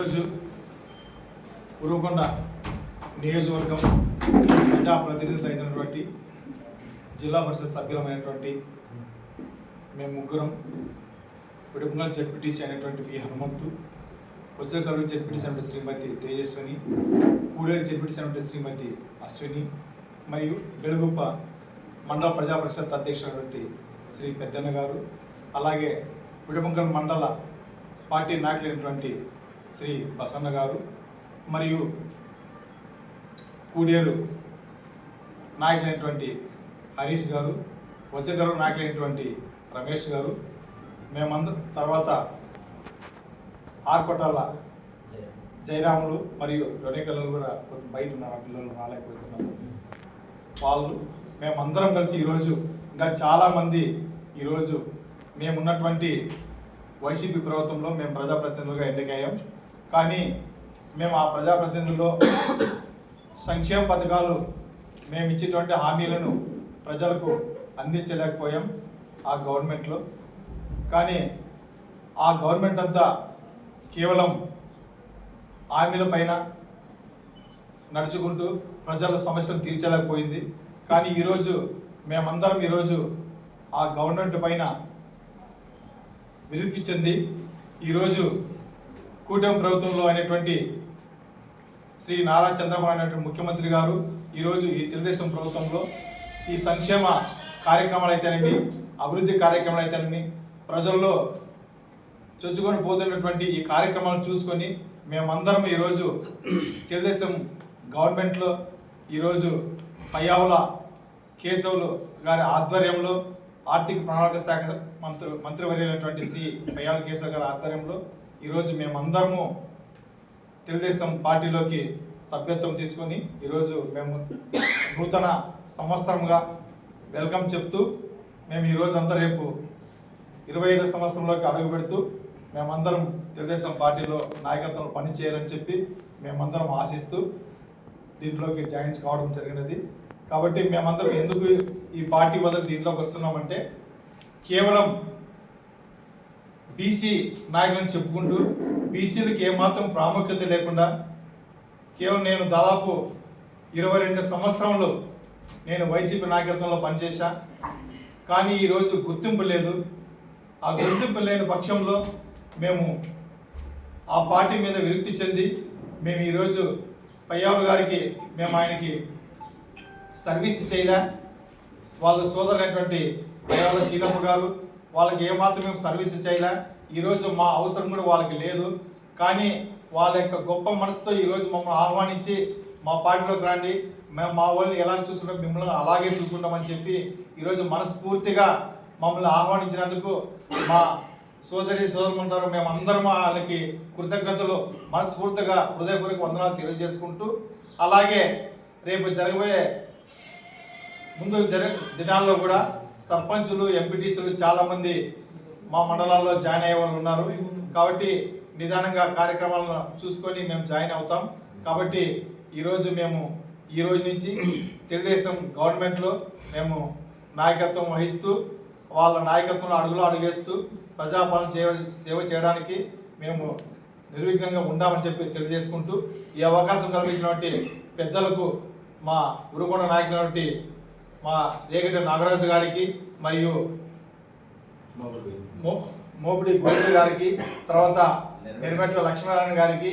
ఈరోజు ఉరుకొండ నియోజకవర్గం ప్రజాప్రతినిధులు అయినటువంటి జిల్లా పరిషత్ సభ్యులమైనటువంటి మేము ముగ్గురం విడుపుగల్ జడ్పీటీసీ అయినటువంటి వి హనుమంతు వజ్రకరు జడ్పీటీసీ అయినటువంటి శ్రీమతి తేజస్విని కూడేరు జడ్పీటీసీ అయినటువంటి శ్రీమతి అశ్విని మరియు బెడుగుప్ప మండల ప్రజా పరిషత్ అధ్యక్షుడైనటువంటి శ్రీ పెద్దన్న గారు అలాగే విడుపుగల్ మండల పార్టీ నాయకులైనటువంటి శ్రీ బసన్న గారు మరియు కూడేరు నాయకులైనటువంటి హరీష్ గారు వసగారు నాయకులైనటువంటి రమేష్ గారు మేమంద తర్వాత ఆర్కొట్టాల జయరాములు మరియు డొనేకలు కూడా కొంచెం బయట ఉన్నారు పిల్లలు రాలేకపోతున్నారు. వాళ్ళు మేమందరం కలిసి ఈరోజు ఇంకా చాలామంది ఈరోజు మేమున్నటువంటి వైసీపీ ప్రభుత్వంలో మేము ప్రజాప్రతినిధులుగా ఎన్నికయ్యాం. కానీ మేము ఆ ప్రజాప్రతినిధుల్లో సంక్షేమ పథకాలు మేము ఇచ్చేటువంటి హామీలను ప్రజలకు అందించలేకపోయాం ఆ గవర్నమెంట్లో. కానీ ఆ గవర్నమెంట్ అంతా కేవలం హామీల పైన నడుచుకుంటూ ప్రజల సమస్యలు తీర్చలేకపోయింది. కానీ ఈరోజు మేమందరం ఈరోజు ఆ గవర్నమెంట్ పైన విరుద్ధి చెంది ఈరోజు కూటమి ప్రభుత్వంలో అయినటువంటి శ్రీ నారా చంద్రబాబు నాయుడు ముఖ్యమంత్రి గారు ఈరోజు ఈ తెలుగుదేశం ప్రభుత్వంలో ఈ సంక్షేమ కార్యక్రమాలు అయితేనేమి అభివృద్ధి కార్యక్రమాలు అయితేనేమి ప్రజల్లో చొచ్చుకొని పోతున్నటువంటి ఈ కార్యక్రమాలు చూసుకొని మేమందరం ఈరోజు తెలుగుదేశం గవర్నమెంట్లో ఈరోజు పయ్యావుల కేశవులు గారి ఆధ్వర్యంలో ఆర్థిక ప్రణాళిక శాఖ మంత్రి మంత్రివర్యులైనటువంటి శ్రీ పయ్యావుల కేశవ్ గారి ఆధ్వర్యంలో ఈరోజు మేమందరము తెలుగుదేశం పార్టీలోకి సభ్యత్వం తీసుకొని ఈరోజు మేము నూతన సంవత్సరంగా వెల్కమ్ చెప్తూ మేము ఈరోజు అంతా రేపు ఇరవై ఐదు సంవత్సరంలోకి అడుగు పెడుతూ మేమందరం తెలుగుదేశం పార్టీలో నాయకత్వంలో పనిచేయాలని చెప్పి మేమందరం ఆశిస్తూ దీంట్లోకి జాయిన్ కావడం జరిగినది. కాబట్టి మేమందరం ఎందుకు ఈ పార్టీ వదిలి దీంట్లోకి వస్తున్నామంటే కేవలం బీసీ నాయకులను చెప్పుకుంటూ బీసీలకు ఏమాత్రం ప్రాముఖ్యత లేకుండా కేవలం నేను దాదాపు ఇరవై రెండు సంవత్సరంలో నేను వైసీపీ నాయకత్వంలో పనిచేశా. కానీ ఈరోజు గుర్తింపు లేదు. ఆ గుర్తింపు లేని పక్షంలో మేము ఆ పార్టీ మీద విరక్తి చెంది మేము ఈరోజు పయ్యావులు గారికి మేము ఆయనకి సర్వీస్ చేయలే. వాళ్ళ సోదరులైనటువంటి పయ్యావుల శీలమ్మ గారు వాళ్ళకి ఏమాత్రం మేము సర్వీస్ చేయలే ఈరోజు మా అవసరం కూడా వాళ్ళకి లేదు. కానీ వాళ్ళ యొక్క గొప్ప మనసుతో ఈరోజు మమ్మల్ని ఆహ్వానించి మా పార్టీలోకి రండి. మేము మా వాళ్ళని ఎలా చూసుకుంటాం మిమ్మల్ని అలాగే చూసుకుంటామని చెప్పి ఈరోజు మనస్ఫూర్తిగా మమ్మల్ని ఆహ్వానించినందుకు మా సోదరి సోదరులందరూ మేము అందరం వాళ్ళకి కృతజ్ఞతలు మనస్ఫూర్తిగా హృదయపూర్వక వందనాలు తెలియజేసుకుంటూ అలాగే రేపు జరగబోయే ముందు జరి దినాల్లో కూడా సర్పంచులు ఎంపీటీసీలు చాలా మంది మా మండలాల్లో జాయిన్ అయ్యే వాళ్ళు ఉన్నారు. కాబట్టి నిదానంగా కార్యక్రమాలను చూసుకొని మేము జాయిన్ అవుతాం. కాబట్టి ఈరోజు మేము ఈ రోజు నుంచి తెలుగుదేశం గవర్నమెంట్లో మేము నాయకత్వం వహిస్తూ వాళ్ళ నాయకత్వంలో అడుగులు అడుగేస్తూ ప్రజాపాలన సేవ సేవ చేయడానికి మేము నిర్విఘ్నంగా ఉండామని చెప్పి తెలియజేసుకుంటూ ఈ అవకాశం కల్పించినటువంటి పెద్దలకు మా ఉరుకొండ నాయకులైనటువంటి మా రేగటి నాగరాజు గారికి మరియు మోపిడి గోవింద గారికి తర్వాత నిర్మెట్ల లక్ష్మీనారాయణ గారికి